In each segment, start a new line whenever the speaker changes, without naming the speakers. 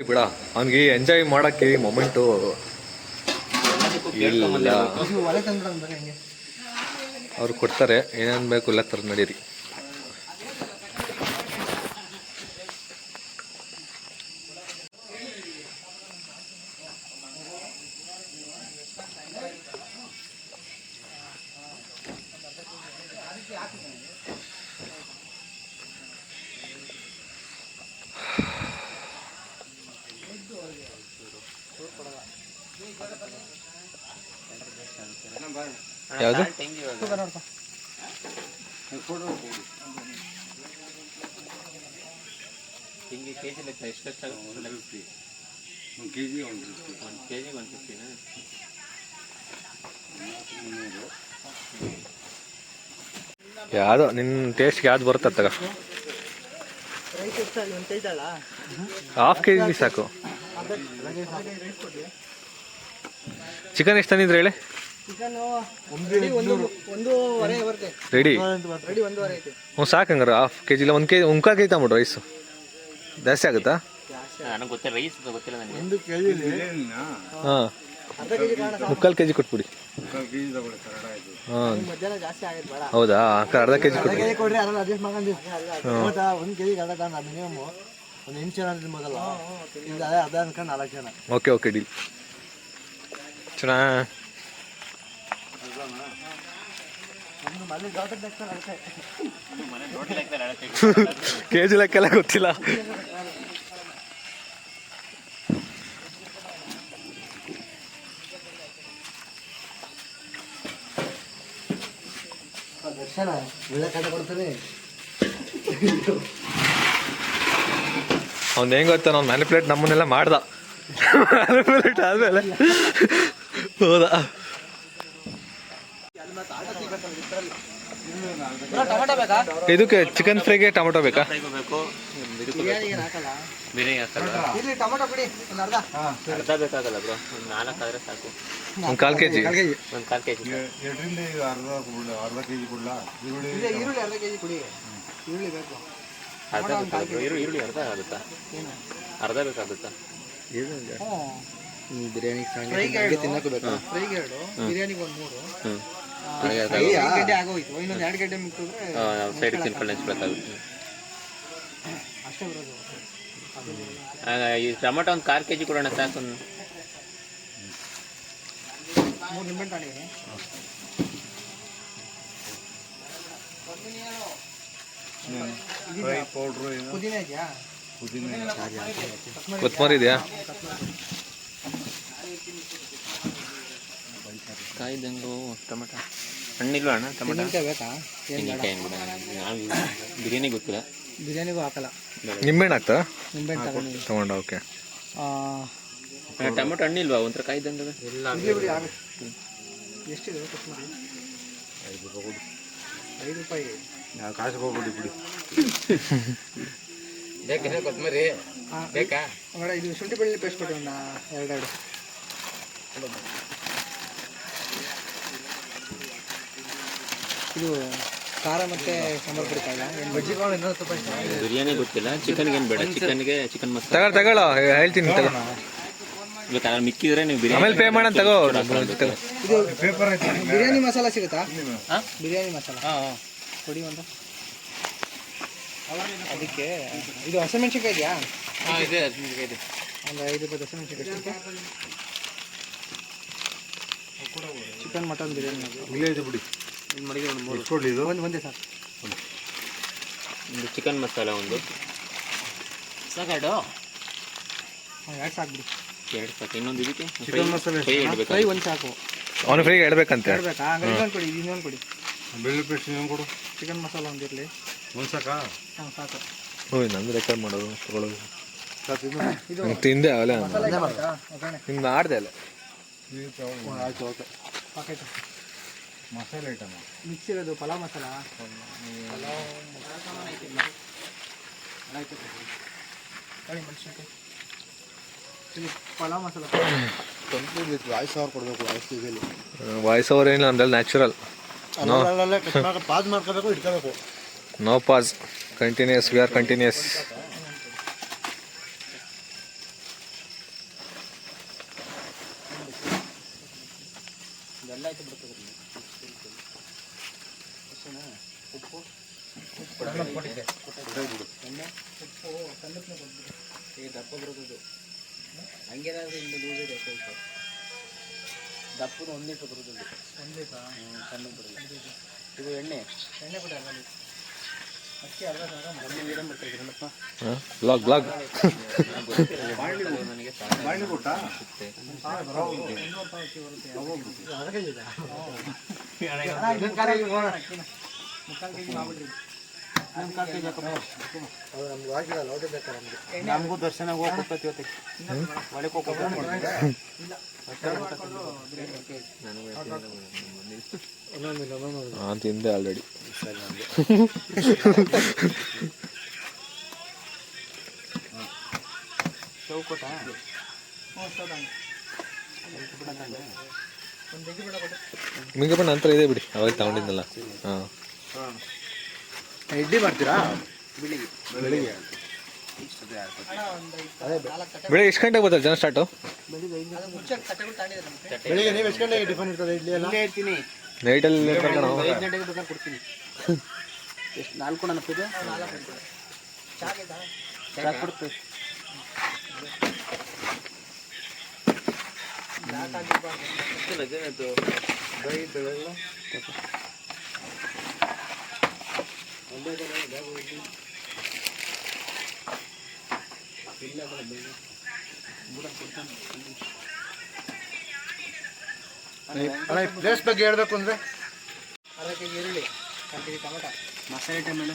ಬಿಡ ಅವ್ನಿಗೆ ಎಂಜಾಯ್ ಮಾಡಕ್ಕೆ ಮೊಮೆಂಟು ಇಲ್ಲ ಅವ್ರು ಕೊಡ್ತಾರೆ ಏನೇನು ಬೇಕು ಎಲ್ಲ ತರ ನಡೀರಿ ಯಾವುದು?
ಯಾವ್ದು
ಹಿಂಗೆ ಕೆ ಜಿ ಲೆಕ್ಕ
ಒಂದು ಕೆ ಜಿ ಒಂದು
ಒಂದು ಕೆ ಜಿಗೆ ಒಂದು ಫಿಫ್ಟಿನಾ
ಯಾವುದು? ನಿನ್ನ ಟೇಸ್ಟ್ಗೆ ಯಾವ್ದು ಬರುತ್ತೆ ತಗ. ಹಾಫ್ ಕೆ ಜಿ ಸಾಕು. ಚಿಕನ್ ಎಷ್ಟು ತಂದಿದ್ರೆ ಹೇಳಿ? ರೆಡಿ ಹ್ಞೂ ಸಾಕು ಹಂಗಾರೆ. ಹಾಫ್ ಕೆ ಜಿಲ್ಲ ಒಂದು ಕೆ ಜಿ ಮುಕ್ಕಾಲು ಕೆ ಜಿ ತಗೊಂಬಿಡು ರೈಸು ಜಾಸ್ತಿ ಆಗುತ್ತಾ
ನನಗೆ ಗೊತ್ತಿಲ್ಲ ರೈಸ್ ಗೊತ್ತಿಲ್ಲ ನನಗೆ
ಒಂದು ಕೆ ಜಿ
ಹಾಂ.
ಅರ್ಧ ಕೆ ಜಿ ಕಾರಣ
ಮುಕ್ಕಾಲು ಕೆ ಜಿ ಕೊಟ್ಬಿಡಿ ಹಾಂ. ಹೌದಾ? ಅಕ್ಕ ಅರ್ಧ ಕೆ ಜಿ
ಅರ್ಧ
ಕೊಟ್ಬಿಡಿ
ಒಂದು ಕೆ ಜಿಗೆ ಅರ್ಧ ಕಾರಣ ಮಿನಿಮಮ್ ಒಂದು ಎಂಟು ಜನ ಅದೇ ಅರ್ಧ ಅನ್ಕೊಂಡು ನಾಲ್ಕು ಜನ.
ಓಕೆ ಓಕೆ ಡೀಲ್ ಚೆನ್ನ
ಒಂದು ಮನೆ ದೊಡ್ಡ ಲೆಕ್ಕ ಅಳತೆ
ಮನೆ ದೊಡ್ಡ ಲೆಕ್ಕದಲ್ಲಿ ಅಳತೆ
ಕೆ ಜಿ ಲೆಕ್ಕೆಲ್ಲ ಗೊತ್ತಿಲ್ಲ.
ದರ್ಶನ ಒಳ್ಳೆ ಕಾಟ ಕೊಡ್ತಾನೆ.
ಅವ್ನು ಹೆಂಗ್ ಗೊತ್ತಾ ನಾವು ಮ್ಯಾನಿಪ್ಯುಲೇಟ್ ನಮ್ಮನ್ನೆಲ್ಲ ಮಾಡ್ದ. ಮ್ಯಾನಿಪ್ಯುಲೇಟ್ ಆದ್ಮೇಲೆ. ಹೌದಾ. ಇದಕ್ಕೆ ಚಿಕನ್ ಫ್ರೈಗೆ ಟೊಮೆಟೊ ಬೇಕಾ?
ಬೇಕು
ಹಾಕಲ್ಲ
ಬಿರಿಯಾನಿ ಬೇಕಾಗಲ್ಲ ಬ್ರೋ ಒಂದು ಸಾಕು
ಅರ್ಧ ಅರ್ಧ
ಅರ್ಧ ಈರುಳ್ಳಿ
ಅರ್ಧ ಆಗುತ್ತಾ ಅರ್ಧ ಬೇಕಾಗುತ್ತಾ
ಬಿರಿಯಾನಿ ಬೇಕು ಫ್ರೈಗೆ ಎರಡು ಬಿರಿಯಾನಿಗೆ ಒಂದು ಮೂರು
ಸೈಡಿಗೆ ತಿನ್ಕೊಂಡು ಈ ಟೊಮೆಟೊ ಒಂದು ಕಾರ್ ಕೆ ಜಿ ಕೊಡೋಣ ಸಾಕು.
ಇದೆಯಾ?
ಪುದೀನ.
ಕೊತ್ತಂಬರಿ ಇದೆಯಾ?
ಕಾಯ್ದಂಗು ಟೊಮೆಟೊ. ಹಣ್ಣಿಲ್ವ ಅಣ್ಣ ಟೊಮೆಟೊ?
ತೆಂಗಿನಕಾಯಿ ಬೇಕಾ? ಏನು ಬೇಡ.
ತೆಂಗಿನಕಾಯಿ ಏನು ಬಿಡ. ನಾವು ಬಿರಿಯಾನಿ ಗೊತ್ತಿಲ್ಲ.
ಬಿರಿಯಾನಿಗೂ ಹಾಕಲ್ಲ.
ನಿಂಬೆಹಣ್ಣು ಹಾಕ್ತಾ?
ನಿಂಬೆಹಣ್ಣು ತಗೊಂಡು
ತಗೊಂಡ ಓಕೆ.
ಟೊಮೆಟೊ ಹಣ್ಣಿಲ್ವಾ? ಒಂಥರ ಕಾಯ್ದಂಗ
ಇರ್ಲಿ ಬಿಡಿ ಆಗುತ್ತೆ. ಎಷ್ಟಿದೆ ಕೊತ್ತಂಬರಿ ಐದು ರೂಪಾಯಿ.
ನಾವು ಕಾಸು ಹೋಗ್ಬಿಡಿ ಬಿಡಿ.
ಹಾಂ ಬೇಕಾ? ಇದು ಶುಂಠಿ ಬೆಳ್ಳುಳ್ಳಿ ಪೇಸ್ಟ್ ಕೊಡಿ ಒಂದು ಎರಡೆರಡು. ಇದು ಖಾರ ಮತ್ತೆ ಸಾಂಬಾರು ಪುಡಿ ಕಾಯಿಲ್ಲ ಏನು ಬಜ್ಜಿ ಕಾಳು ಇನ್ನೊಂದು ಸ್ವಲ್ಪ
ಬಿರಿಯಾನಿ ಗೊತ್ತಿಲ್ಲ. ಚಿಕನ್ಗೆ ಏನು ಬೇಡ. ಚಿಕನ್ಗೆ ಚಿಕನ್ ಮಸಾಲ
ತಗೊಳ್ ತಗೊಳ್ಳೋ. ಹೇಳ್ತೀನಿ ತಗೋ.
ಬೇಕಾದ್ರೆ ಮಿಕ್ಕಿದ್ರೆ ನೀವು ಬಿರಿಯಾನಿ
ಆಮೇಲೆ ಪೇ ಮಾಡೋಣ ತಗೋ.
ಇದು
ಪೇಪರ್ ಐತೆ
ಬಿರಿಯಾನಿ ಮಸಾಲ ಸಿಗುತ್ತಾ?
ಹಾಂ?
ಬಿರಿಯಾನಿ ಮಸಾಲ?
ಹಾಂ
ಕೊಡಿ ಒಂದು. ಅದಕ್ಕೆ ಇದು ಹಸಿಮೆಣ್ಸಿನ್ಕಾಯಿ ಇದೆಯಾ?
ಹಾಂ ಇದೆ ಇದೆ.
ಒಂದು ಐದು ರೂಪಾಯಿ ಹಸಿಮೆಣ್ಸಿನ್ಕಾಯಿ ಚಿಕನ್ ಮಟನ್ ಬಿರಿಯಾನಿ.
ಇಲ್ಲೇ ಇದೆ ಬಿಡಿ.
ಇದು ಮಡಿಗೆ ಒಂದು ಮೂರು
ಇದು.
ಒಂದು ಒಂದೇ ಸರ್
ಒಂದು ಚಿಕನ್ ಮಸಾಲ ಒಂದು. ಸಾಕಾಡು?
ಎರಡು ಸಾಕು ಬಿಡಿ.
ಎರಡು ಸಾಕು. ಇನ್ನೊಂದು ಇದಕ್ಕೆ?
ಚಿಕನ್ ಮಸಾಲೆ
ಫ್ರೈ? ಇಡಬೇಕು
ಫ್ರೈ ಒಂದು ಸಾಕು.
ಅವನು ಫ್ರೀಗೆ ಇಡಬೇಕಂತ
ಹೇಳ್ಬೇಕಾ? ಹಂಗೆ ಇನ್ನೊಂದು ಕೊಡಿ ಇದು ಇನ್ನೊಂದು ಕೊಡಿ.
ಬೆಳ್ಳುಳ್ಳಿ ಪೇಸ್ಟ್ ಇನ್ನೊಂದು ಕೊಡು.
ಚಿಕನ್ ಮಸಾಲ ಒಂದು ಇರಲಿ.
ಒಂದು ಸಾಕಾ?
ಹಾಂ ಸಾಕು.
ಓಯ್ ನಂದು ರೆಕಾರ್ಡ್ ಮಾಡೋದು ತಗೊಳ್ಳೋದು.
ಸಾಕು
ತಿಂದೆ ಅವೆಲ್ಲ ನಿಮ್ದು ಆಡ್ದೆ ಅಲ್ಲ.
ಆಯ್ತು ಓಕೆ.
ಪಾಕೆಟ್
ಮಸಾಲೆ ಐಟಮ್
ಮಿಕ್ಸ್ ಇರೋದು ಪಲಾವ್ ಮಸಾಲ? ಇದು ಪಲಾವ್ ಮಸಾಲ.
ವಾಯ್ಸ್ ಅವರ್ ಕೊಡಬೇಕು ವಾಯ್ಸ್ ಇದೆಯಲ್ಲಿ
ವಾಯ್ಸ್ ಅವರ್ ಏನಿಲ್ಲ ಅಂದ್ರೆ ನ್ಯಾಚುರಲ್ ನೋ
ಪಾಸ್ ಮಾಡ್ಕೋಬೇಕು ಇಟ್ಕೋಬೇಕು.
No pause continuous we are continuous
ಹಂಗೇನಾದ್ರೂ ಇಲ್ಲಿ ಲೂಸ್ ಇದೆ ಸ್ವಲ್ಪ ದಪ್ಪದ ಒಂದು ಲೀಟ್ರ್ ಒಂದು ಲೀಟ್ರಾ ಸಣ್ಣ ಇದು ಎಣ್ಣೆ ಎಣ್ಣೆ ಅಕ್ಕಿ ಅರ್ಧ ಬರ್ತಿದ್ರಲ್ಲಪ್ಪ
ಬ್ಲಾಗ್ ಬ್ಲಾಗ್
ನನಗೆ
ನಮ್ಗೆ
ದರ್ಶನ ಹೋಗ್ಬೇಕು ಇವತ್ತಿಗೆ. ಒಳಗೆ ಹೋಗ್ಬೇಕು
ಇನ್ನೊಂದಿಲ್ಲ ಇನ್ನೊಂದು
ಹಾಂ ತಿಂದೆ ಆಲ್ರೆಡಿ
ಚೌಕೋಟ
ಮಿಂಗಪ್ಪ ನಂತರ ಇದೆ ಬಿಡಿ. ಅವಾಗ ತಗೊಂಡಿದ್ನಲ್ಲ. ಹಾಂ.
ಇಡ್ಲಿ ಮಾಡ್ತೀರಾ?
ಬೆಳಿಗ್ಗೆ.
ಬೆಳಿಗ್ಗೆ.
ಬೆಳಿಗ್ಗೆ ಎಷ್ಟು ಗಂಟೆಗೆ ಬರ್ತಾರೆ ಜನ ಸ್ಟಾರ್ಟು
ಬೆಳಿಗ್ಗೆ ನೀವು ಎಷ್ಟು ಗಂಟೆಗೆ ಟಿಫನ್ ಇರ್ತದೆ ಇಡ್ಲಿ ಎಲ್ಲ?
ಇಲ್ಲೇ ಇರ್ತೀನಿ.
ನೈಟಲ್ಲಿ
ಐದು ಗಂಟೆಗೆ ಬೇಕಾದ್ರೆ ಕೊಡ್ತೀನಿ. ಎಷ್ಟು ನಾಲ್ಕು ನನ್ನ ಇದು ಚಾ ಕೊಡ್ತೀವಿ.
ಅಣ್ಣ ಪ್ಲೇಸ್ ಬಗ್ಗೆ ಹೇಳ್ಬೇಕು ಅಂದ್ರೆ?
ಅದಕ್ಕೆ ಈರುಳ್ಳಿ. ಮಸಾಲೆ ಐಟಮ್ ಮೂರು.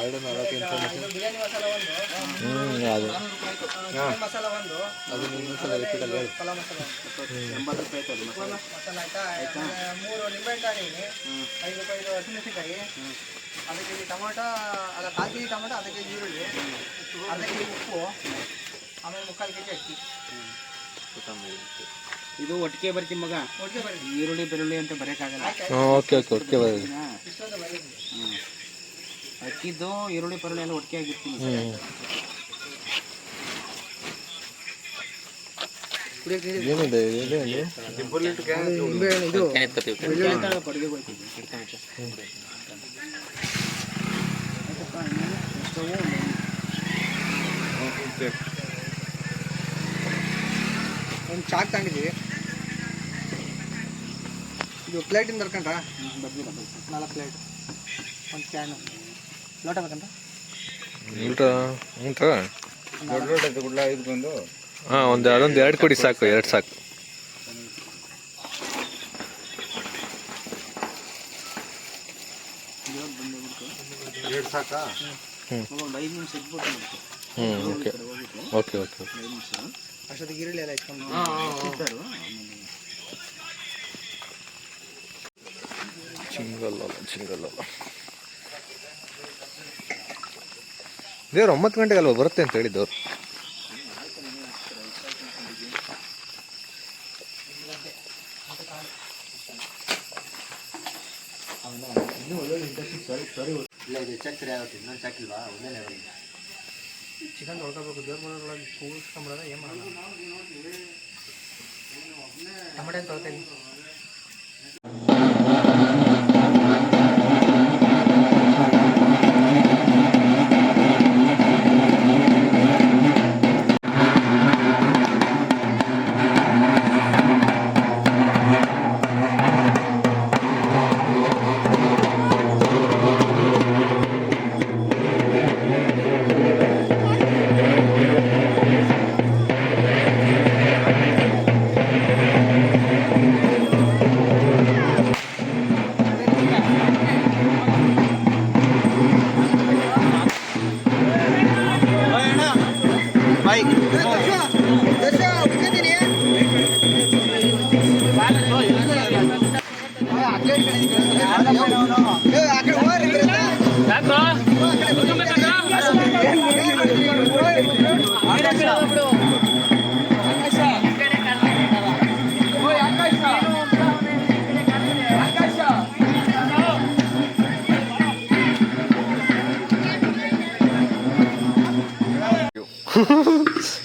ಅಲ್ಡನ್ ಅದಕ್ಕೆ ಇನ್ಫಾರ್ಮೇಷನ್
ಬಿರಿಯಾನಿ ಮಸಾಲ ಒಂದು.
ಹ್ಞೂ ಅದು.
ಚಿಕನ್ ಮಸಾಲ ಒಂದು.
ಅದು ನಿಮ್ಮ ಸಲ ರಿಪೀಟಲ್ಲಿ ಹೇಳಿ
ಪಲಾವ್ ಮಸಾಲ ಒಂದು. ಎಂಬತ್ತು ರೂಪಾಯಿ ಆಯ್ತು ಅದು ಮಸಾಲ ಮಸಾಲ ಆಯ್ತಾ? ಮೂರು ನಿಂಬೆಹಣ್ಣು ಐದು ರೂಪಾಯಿ ಹಸಿಮೆಣಸಿನಕಾಯಿ. ಅರ್ಧ ಕೆ ಜಿ ಟೊಮೊಟೊ ಅಲ್ಲ ಕಾಲು ಕೆ ಜಿ ಟೊಮಟ ಅರ್ಧ ಕೆ ಜಿ ಈರುಳ್ಳಿ ಅರ್ಧ ಕೆ ಜಿ ಉಪ್ಪು ಆಮೇಲೆ ಮುಕ್ಕಾಲು ಕೆ ಜಿ ಅಕ್ಕಿ ಇದು ಒಟ್ಟಿಗೆ ಬರ್ತಿ ಮಗ. ಒಟ್ಟಿಗೆ ಈರುಳ್ಳಿ ಬೆಳ್ಳುಳ್ಳಿ ಅಂತ ಬರೋಕ್ಕಾಗಲ್ಲ
ಹಾಂ ಓಕೆ ಓಕೆ ಓಕೆ ಬರೋದು
ಅಕ್ಕಿದ್ದು ಈರುಳ್ಳಿ ಬೆಳ್ಳುಳ್ಳಿ ಎಲ್ಲ ಒಟ್ಟಿಗೆ ಆಗಿರ್ತೀನಿ
ಇದು ಚಾಕ್ ತಗೊಂಡಿದ್ದೀವಿ ಇದು ಪ್ಲೇಟಿಂದ ತರ್ಕೊಂಡ್ರಾ? ನಾಲ್ಕು ಪ್ಲೇಟ್ ಒಂದು ಕ್ಯಾನು ಲೋಟ ಬೇಕಂತ?
ಊಟ ಊಟ
ದೊಡ್ಡ ದೊಡ್ಡ ಗುಡ್ಲ ಬಂದು.
ಹಾಂ ಒಂದು ಅದೊಂದು ಎರಡು ಕೊಡಿ ಸಾಕು ಎರಡು ಸಾಕು.
ಎರಡು ಸಾಕಾ?
ಒಂದು ಐದು ನಿಮಿಷ ಇಟ್ಬಿಟ್ಟು
ಹ್ಞೂ ಓಕೆ. ಓಕೆ ಓಕೆ
ಅಷ್ಟೊತ್ತಿಗೆ ಈರುಳ್ಳಿ ಎಲ್ಲ ಇಟ್ಕೊಂಡು
ಚಿಂಗಲ್ಲ ಚಿಂಗಲ್ಲ ದೇವ್ರು ಒಂಬತ್ತು ಗಂಟೆಗೆ ಅಲ್ವಾ ಬರುತ್ತೆ ಅಂತ ಹೇಳಿದ್ದವ್ರು
ಇಲ್ಲ ಇದು ಚಕ್ರಿ ಆಗುತ್ತೆ ಇನ್ನೊಂದು ಒಂದೇ ಚಿಕನ್ ತೊಳ್ಕೊಬೇಕು ದೇವ್ರ ಮನೆಯೊಳಗೆ ಕೂಸ್ಕೊಂಬಿಡೋದ ಏನು ಮಾಡೋಣ ಟಮಟೆ ತೊಳ್ತೀನಿ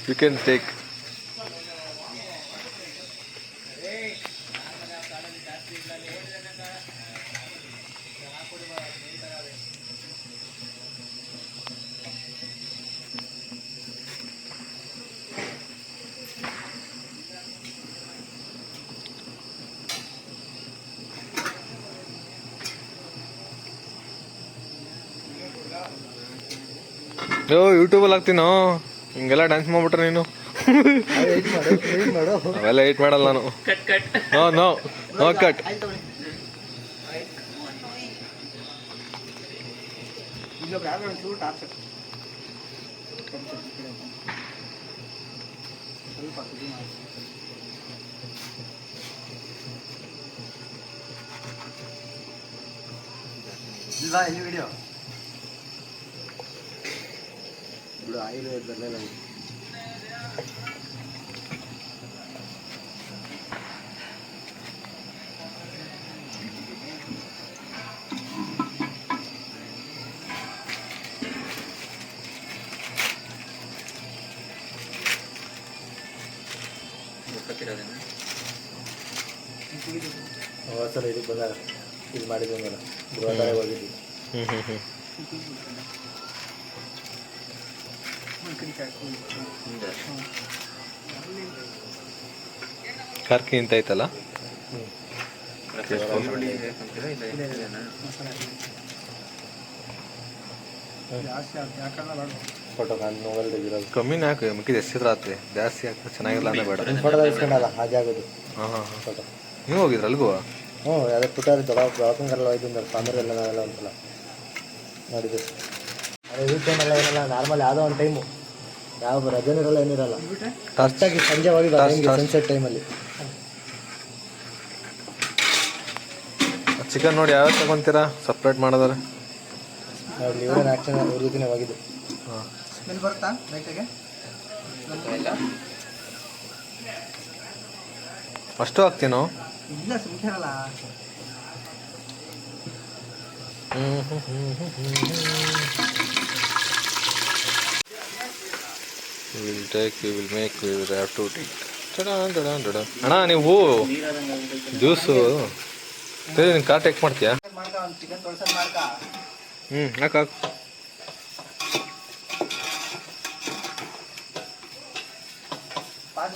you can take. ಯೋ ಯೂಟ್ಯೂಬಲ್ಲಿ ಹಾಕ್ತೀನೋ ಹಿಂಗೆಲ್ಲ ಡ್ಯಾನ್ಸ್ ಮಾಡ್ಬಿಟ್ರೆ ನೀನು? ಅವೆಲ್ಲ ಏಟ್ ಮಾಡಲ್ಲ ನಾನು. ನೋ ನೋ ನೋ ಕಟ್
ಇಲ್ವಾ ಇಲ್ಲಿ ವಿಡಿಯೋ ಬಿಡು ಆಯುರ್ವೇದ ಬರಲಿಲ್ಲ
ಸಲ ಇದಕ್ಕೆ ಬಂದಾಗ ಇದು ಮಾಡಿದ್ವಲ್ಲ ಬೃಹದಾಯ ಹೋಗಿದ್ವಿ
ಹ್ಞೂ ಹ್ಞೂ ಹ್ಞೂ ಕಾರ್ಕಿ ಅಂತ ಐತಲ್ಲ? ಕಮ್ಮಿನ ಹಾಕು ಮಿಕ್ಕಿದ ಎಷ್ಟಿದ್ರೆ ಆತ್ರಿ? ಜಾಸ್ತಿ ಹಾಕಿದ್ರೆ ಚೆನ್ನಾಗಿಲ್ಲ ಅಂದ್ರೆ ಬೇಡ.
ಫೋಟೋ ಇಸ್ಕೊಂಡಲ್ಲ ಹಾಗೆ ಆಗೋದು
ಹಾಂ ಹಾಂ.
ಫೋಟೋ
ನೀವು ಹೋಗಿದ್ರ ಅಲ್ಗೂ?
ಹ್ಞೂ ಅದೇ ಪುಟ್ಟ ದೊಡ್ಡ ದೊಡ್ಡಕಂಗರೆಲ್ಲ ಹೋಯ್ತು ಸ್ವಾಮಿಯರ್ ಎಲ್ಲ ನಾವೆಲ್ಲ ಒಂದ್ಸಲ ಅದೇ ಎಲ್ಲ ಏನಲ್ಲ ನಾರ್ಮಲ್ ಯಾವುದೋ ಒಂದು ಟೈಮು ಯಾವ ರಜನಿರಲ್ಲ ಇರಲ್ಲ ಏನಿರಲ್ಲ ಕಷ್ಟಾಗಿ ಸಂಜೆ ಹೋಗಿ ಸನ್ಸೆಟ್ ಟೈಮಲ್ಲಿ
ಚಿಕನ್ ನೋಡಿ ಯಾವ ತಗೊಂತೀರಾ? ಸಪ್ರೇಟ್ ಮಾಡಿದಾರೆ.
ನೋಡಿ ಇವ್ರೇನು ಆ್ಯಕ್ಷನ್ ಇವ್ರ ಜೊತೆನೇ ಹೋಗಿದ್ದು.
ಹಾಂ.
ಸ್ಮೆಲ್ ಬರುತ್ತಾ ಲೈಟಾಗೆ
ಅಷ್ಟು ಹಾಕ್ತೀನೋ
ಇಲ್ಲ ಸುಮ್ಮನೆ ಅಲ್ಲ
will take we will make we will have to take ಅಣ್ಣ ನೀವು ಜ್ಯೂಸು ನೀನು ಕಾರ್ ಟೇಕ್ ಮಾಡ್ತೀಯಾ? ಹ್ಞೂ ಹಾಕು ಹಾಕು.
ಪಾಸ್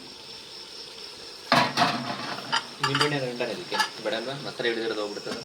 ಐತೆ
ನಿಂಬೆಣ್ಣೆ ಗಂಟನೆ ಅದಕ್ಕೆ ಬೇಡ ಮಸಾಲೆ ಹಿಡಿದಿರೋದು ಹೋಗ್ಬಿಡ್ತದೆ